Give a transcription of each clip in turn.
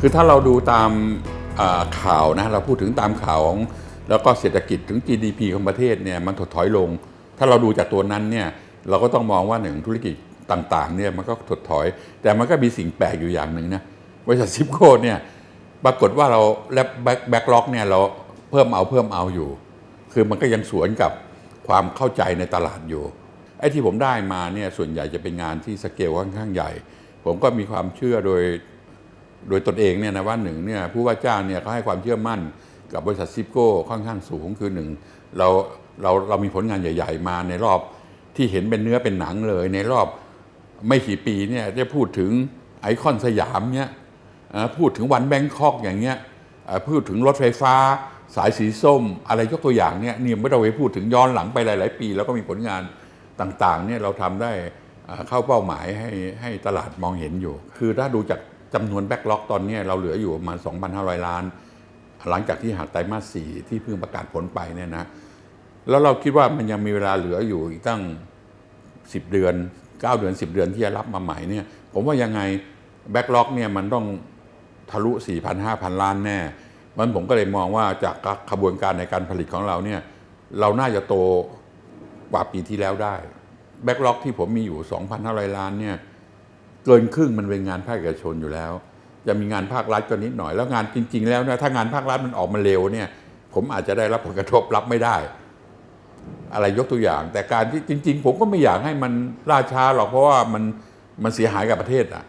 คือถ้าเราดูตามข่าวนะเราพูดถึงตามข่าวของแล้วก็เศรษฐกิจถึง GDP ของประเทศเนี่ยมันถดถอยลง ถ้าเราดูจากตัวนั้นเนี่ยเราก็ต้องมองว่าหนึ่งธุรกิจต่างๆเนี่ยมันก็ถดถอย แต่มันก็มีสิ่งแปลกอยู่อย่างหนึ่งนะบริษัทซิปโก้เนี่ยปรากฏว่าเราแลบแบ็คแบ็คล็อกเนี่ยเราเพิ่มเอาเพิ่มเอาอยู่ คือมันก็ยังสวนกับความเข้าใจในตลาดอยู่ไอ้ที่ผมได้มาเนี่ยส่วนใหญ่จะเป็นงานที่สเกลค่อนข้างใหญ่ ผมก็มีความเชื่อโดย โดยตนเองเนี่ยนะว่าหนึ่งเนี่ยผู้ว่าจ้างเนี่ยเขาให้ความเชื่อมั่นกับบริษัทซิปโก้ค่อนข้างสูงคือหนึ่งเราเราเรามีผลงานใหญ่ ๆ มาในรอบที่เห็นเป็นเนื้อเป็นหนังเลย ในรอบไม่กี่ปีเนี่ยได้พูดถึงไอคอนสยามเนี่ยพูดถึงวันแบงคอกอย่างเงี้ยพูดถึงรถไฟฟ้า สายสีส้ม อะไรยกตัวอย่างเนี่ยนี่ไม่ต้องไปพูดถึงย้อนหลังไปหลาย ๆ ปี แล้วก็มีผลงานต่างๆเนี่ยเราทำได้เข้าเป้าหมายให้ให้ตลาดมองเห็นอยู่ คือถ้าดูจาก จำนวนแบ็กล็อกตอนนี้เราเหลืออยู่ประมาณ 2,500 ล้าน หลังจากที่หักไตรมาสสี่ที่เพิ่งประกาศผลไปเนี่ยนะ แล้วเราคิดว่ามันยังมีเวลาเหลืออยู่อีกตั้ง 10 เดือน 9 เดือน 10 เดือนที่จะรับมาใหม่เนี่ย ผมว่ายังไงแบ็กล็อกเนี่ยมันต้องทะลุ 4,000 5,000 ล้านแน่ มันผมก็เลยมองว่าจากขบวนการในการผลิตของเราเนี่ยเราน่าจะโตกว่าปีที่แล้วได้แบ็กล็อกที่ผมมีอยู่ 2,500 ล้านเนี่ย เกินครึ่งมันเป็นงานภาคเอกชนอยู่แล้ว จะมีงานภาครัฐก็นิดหน่อย แล้วงานจริง ๆ แล้วนะถ้างานภาครัฐมันออกมาเร็วเนี่ยผมอาจจะได้รับผลกระทบรับไม่ได้ อะไรยกตัวอย่าง แต่การที่จริง ๆ ผมก็ไม่อยากให้มันล่าช้าหรอกเพราะว่ามันมันเสียหายกับประเทศอะ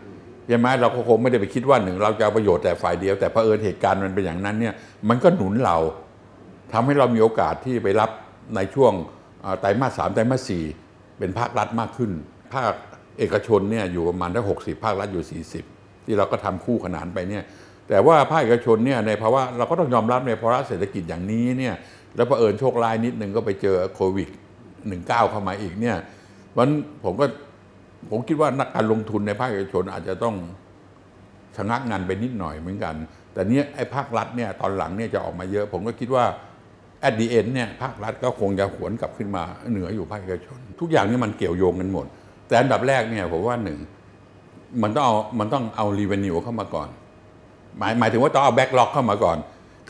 ใช่ไหมเราก็คงไม่ได้ไปคิดว่าหนึ่ง เราจะเอาประโยชน์แต่ฝ่ายเดียวแต่เผอิญเหตุการณ์มันเป็นอย่างนั้นเนี่ยมันก็หนุนเราทำให้เรามีโอกาสที่ไปรับในช่วงไตรมาสสามไตรมาสสี่เป็นภาครัฐมากขึ้น ภาค เอกชนเนี่ยอยู่ประมาณได้หกสิบภาครัฐอยู่ 40 ที่เราก็ทำคู่ขนานไปเนี่ยแต่ว่าภาคเอกชนเนี่ยในภาวะเราก็ต้องยอมรับในภาวะเศรษฐกิจอย่างนี้เนี่ยแล้วเผอิญโชคร้ายนิดนึงก็ไปเจอโควิด 19 เข้ามาอีกเนี่ยวันผมก็ผมคิดว่านักการลงทุนในภาคเอกชนอาจจะต้องชะงักงานไปนิดหน่อยเหมือนกัน แต่เนี้ยไอ้ภาครัฐเนี่ยตอนหลังเนี่ยจะออกมาเยอะ ผมก็คิดว่า at the end เนี่ยภาครัฐก็คงจะหวนกลับขึ้นมาเหนืออยู่ภาคเอกชน ทุกอย่างนี่มันเกี่ยวโยงกันหมด แต่อันดับแรกเนี่ยผมว่าหนึ่งมันต้องเอามันต้องเอา revenue เข้ามาก่อน หมายหมายถึงว่าต้องเอาแบ็กล็อกเข้ามาก่อน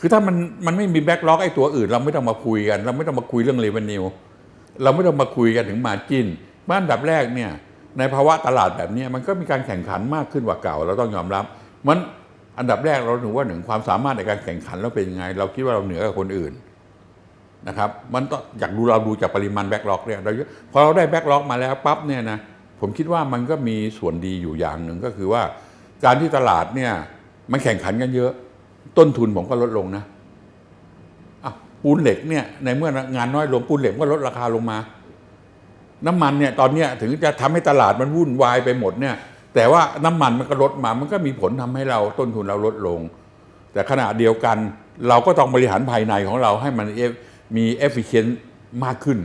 คือถ้ามันมันไม่มีแบ็กล็อกไอ้ตัวอื่น เราไม่ต้องมาคุยกัน เราไม่ต้องมาคุยเรื่อง revenue เราไม่ต้องมาคุยกันถึงมาจินบ้านดับแรกเนี่ยในภาวะตลาดแบบนี้มันก็มีการแข่งขันมากขึ้นกว่าเก่า เราต้องยอมรับ มันอันดับแรกเราถือว่าหนึ่งความสามารถในการแข่งขันเราเป็นยังไง เราคิดว่าเราเหนือกว่าคนอื่นนะครับ มันต้องอยากดูเราดูจากปริมาณแบ็กล็อกเนี่ยเราพอเราได้แบ็กล็อกมาแล้วปั๊บเนี่ยนะ ผมคิดว่ามันก็มีส่วนดีอยู่อย่างหนึ่งก็คือว่า การที่ตลาดเนี่ยมันแข่งขันกันเยอะ ต้นทุนผมก็ลดลงนะปูนเหล็กเนี่ยในเมื่องานน้อยลงปูนเหล็กก็ลดราคาลงมา น้ำมันเนี่ยตอนเนี้ยถึงจะทำให้ตลาดมันวุ่นวายไปหมดเนี่ย แต่ว่าน้ำมันมันก็ลดมา มันก็มีผลทำให้เราต้นทุนเราลดลง แต่ขณะเดียวกัน เราก็ต้องบริหารภายในของเราให้มันมีเอฟฟิเชนต์มากขึ้น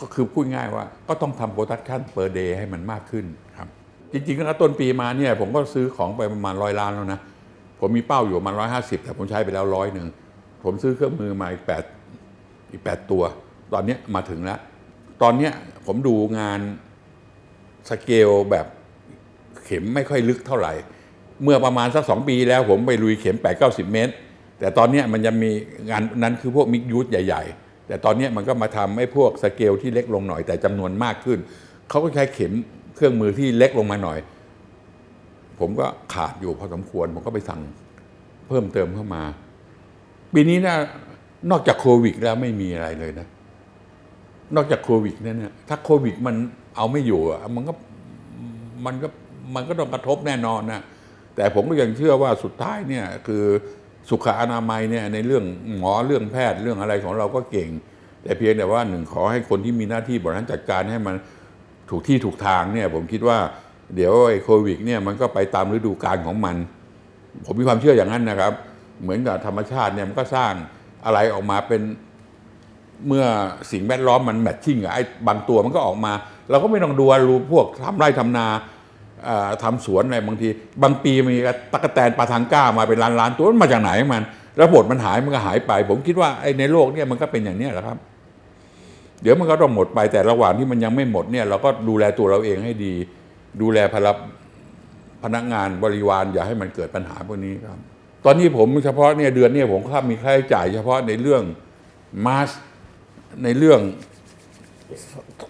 ก็คือพูดง่ายว่าก็ต้องทำโปรดักชันเปอร์เดย์ให้มันมากขึ้นครับ จริงๆแล้วต้นปีมาเนี่ยผมก็ซื้อของไปประมาณร้อยล้านแล้วนะ ผมมีเป้าอยู่ประมาณร้อยห้าสิบแต่ผมใช้ไปแล้วร้อยหนึ่งผมซื้อเครื่องมือมาอีกแปดอีกแปดตัว ตอนนี้มาถึงแล้ว ตอนนี้ผมดูงานสเกลแบบเข็มไม่ค่อยลึกเท่าไหร่ เมื่อประมาณสักสองปีแล้วผมไปลุยเข็มแปดเก้าสิบเมตร แต่ตอนนี้มันจะมีงานนั้นคือพวกมิกยูทใหญ่ ๆ แต่ตอนนี้มันก็มาทำให้พวกสเกลที่เล็กลงหน่อยแต่จำนวนมากขึ้น เขาก็ใช้เข็มเครื่องมือที่เล็กลงมาหน่อย ผมก็ขาดอยู่พอสมควร ผมก็ไปสั่งเพิ่มเติมเข้ามา ปีนี้นะนอกจากโควิดแล้วไม่มีอะไรเลยนะ นอกจากโควิดเนี่ยนะถ้าโควิดมันเอาไม่อยู่มันก็มันก็มันก็ต้องกระทบแน่นอนนะแต่ผมก็ยังเชื่อว่าสุดท้ายเนี่ยคือ สุขอนามัยเนี่ยในเรื่องหมอเรื่องแพทย์เรื่องอะไรของเราก็เก่ง แต่เพียงแต่ว่าหนึ่งขอให้คนที่มีหน้าที่บริหารจัดการให้มันถูกที่ถูกทางเนี่ยผมคิดว่าเดี๋ยวไอ้โควิดเนี่ยมันก็ไปตามฤดูกาลของมัน ผมมีความเชื่ออย่างนั้นนะครับ เหมือนกับธรรมชาติเนี่ยมันก็สร้างอะไรออกมาเป็นเมื่อสิ่งแวดล้อมมันแมทชิ่งกับไอ้บางตัวมันก็ออกมา เราก็ไม่ต้องดูรู้พวกทำไร่ทำนา ทำสวนอะไรบางที บางปีมีตะกแตนปลาทังก้ามาเป็นล้านล้านตัวมันมาจากไหนของมัน แล้วบมันหายมันก็หายไป ผมคิดว่าไอ้ในโลกเนี่ยมันก็เป็นอย่างนี้แหละครับ เดี๋ยวมันก็ต้องหมดไปแต่ระหว่างที่มันยังไม่หมดเนี่ย เราก็ดูแลตัวเราเองให้ดี ดูแลพลพพนักงานบริวารอย่าให้มันเกิดปัญหาพวกนี้ครับ ตอนนี้ผมเฉพาะเนี่ยเดือนเนี้ผมค่ามีค่าใช้จ่าย เฉพาะในเรื่องมาสในเรื่อง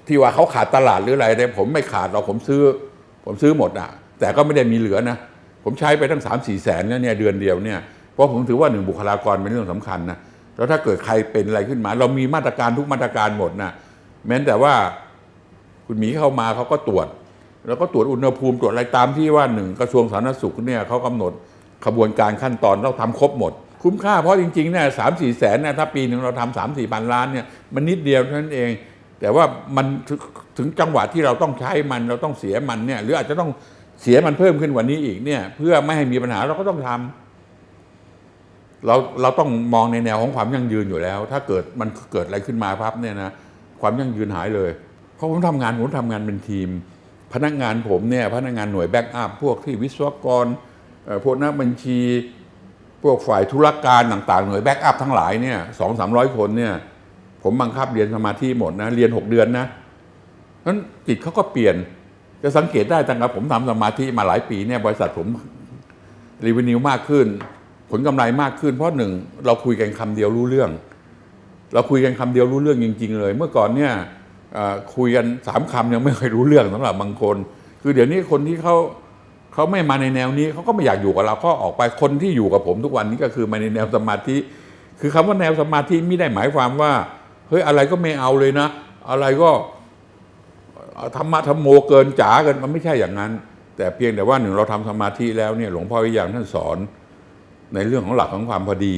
ที่ว่าเขาขาดตลาดหรืออะไรแต่ผมไม่ขาดเราผมซื้อ ผมซื้อหมดอะ แต่ก็ไม่ได้มีเหลือนะ ผมใช้ไปตั้งสามสี่แสนแล้วเนี่ยเดือนเดียวเนี่ยเพราะผมถือว่าหนึ่งบุคลากรเป็นเรื่องสำคัญนะแล้วถ้าเกิดใครเป็นอะไรขึ้นมา เรามีมาตรการทุกมาตรการหมดนะแม้แต่ว่าคุณหมีเข้ามาเขาก็ตรวจ แล้วก็ตรวจอุณหภูมิตรวจอะไรตามที่ว่าหนึ่งกระทรวงสาธารณสุขเนี่ยเขากำหนดขบวนการขั้นตอนเราทำครบหมด คุ้มค่าเพราะจริงๆเนี่ยสามสี่แสนเนี่ยถ้าปีหนึ่งเราทำสามสี่พันล้านเนี่ยมันนิดเดียวเท่านั้นเอง แต่ว่ามันถึงถึงจังหวะที่เราต้องใช้มันเราต้องเสียมันเนี่ย หรืออาจจะต้องเสียมันเพิ่มขึ้นกว่านี้อีกเนี่ย เพื่อไม่ให้มีปัญหาเราก็ต้องทำเราเราต้องมองในแนวของความยั่งยืนอยู่แล้ว ถ้าเกิดมันเกิดอะไรขึ้นมาพับเนี่ยนะความยั่งยืนหายเลย เพราะผมทำงานผมทำงานเป็นทีม พนักงานผมเนี่ยพนักงานหน่วยแบ็กอัพพวกที่วิศวกรพวกนักบัญชี พวกฝ่ายธุรการต่าง ๆ หน่วยแบ็กอัพทั้งหลายเนี่ยสองสามร้อยคนเนี่ย ผมบังคับเรียนสมาธิหมดนะ เรียนหกเดือนนะนั้นจิตเขาก็เปลี่ยน จะสังเกตได้ตั้งแต่ผมทำสมาธิมาหลายปีเนี่ยบริษัทผมรีวนิวมากขึ้น ผลกำไรมากขึ้น เพราะหนึ่งเราคุยกันคำเดียวรู้เรื่อง เราคุยกันคำเดียวรู้เรื่องจริง ๆ เลย เมื่อก่อนเนี่ยคุยกันสามคำยังไม่เคยรู้เรื่องสำหรับบางคน คือเดี๋ยวนี้คนที่เขาเขาไม่มาในแนวนี้เขาก็ไม่อยากอยู่กับเราก็ออกไปคนที่อยู่กับผมทุกวันนี้ก็คือมาในแนวสมาธิ คือคำว่าแนวสมาธิไม่ได้หมายความว่า เฮ้ยอะไรก็ไม่เอาเลยนะ อะไรก็ธรรมะธรรมโมเกินจ๋าเกินมันไม่ใช่อย่างนั้น แต่เพียงแต่ว่าหนึ่งเราทำสมาธิแล้วเนี่ยหลวงพ่อวิยังท่านสอน ในเรื่องของหลักของความพอดี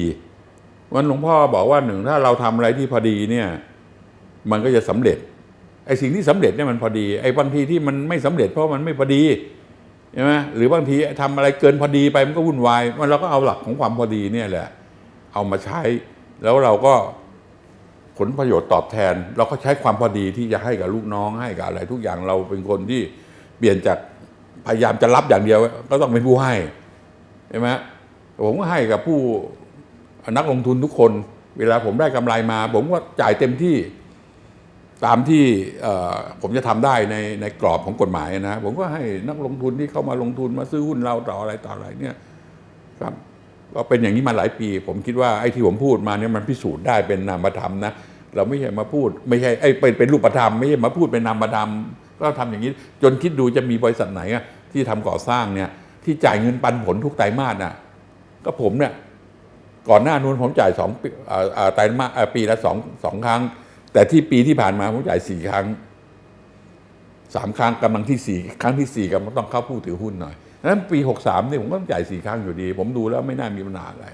วันหลวงพ่อบอกว่าหนึ่งถ้าเราทำอะไรที่พอดีเนี่ยมันก็จะสำเร็จไอ้สิ่งที่สำเร็จเนี่ยมันพอดีไอ้บางทีที่มันไม่สำเร็จเพราะมันไม่พอดีใช่ไหมหรือบางทีทำอะไรเกินพอดีไปมันก็วุ่นวายมันเราก็เอาหลักของความพอดีเนี่ยแหละ เอามาใช้แล้วเราก็ ผลประโยชน์ตอบแทน เราก็ใช้ความพอดีที่จะให้กับลูกน้องให้กับอะไร ทุกอย่างเราเป็นคนที่เปลี่ยนจากพยายามจะรับอย่างเดียว ก็ต้องเป็นผู้ให้ใช่ไหมผมก็ให้กับผู้นักลงทุนทุกคน เวลาผมได้กำไรมา ผมก็จ่ายเต็มที่ตามที่ผมจะทำได้ในในกรอบของกฎหมายนะผมก็ให้นักลงทุนที่เข้ามาลงทุนมาซื้อหุ้นเราต่ออะไรต่ออะไรเนี่ยครับ ก็เป็นอย่างนี้มาหลายปี ผมคิดว่าไอ้ที่ผมพูดมาเนี่ยมันพิสูจน์ได้เป็นนามธรรมนะเราไม่ใช่มาพูด ไม่ใช่ไอ้เป็นเป็นรูปธรรมไม่ใช่มาพูดเป็นนามธรรมก็ทำอย่างนี้ จนคิดดูจะมีบริษัทไหนอะที่ทำก่อสร้างเนี่ยที่จ่ายเงินปันผลทุกไตรมาสน่ะก็ผมเนี่ยก่อนหน้านู้นผมจ่ายสองปีเอ่อเอ่อไตรมาสปีละสองสองครั้ง แต่ที่ปีที่ผ่านมาผมจ่ายสี่ครั้งสามครั้งกำลังที่สี่ครั้งที่สี่กำลังต้องเข้าผู้ถือหุ้นหน่อย นั้นปี 63เนี่ผมก็ต้องจ่ายสี่ครั้งอยู่ดี ผมดูแล้วไม่น่ามีปัญหาอะไร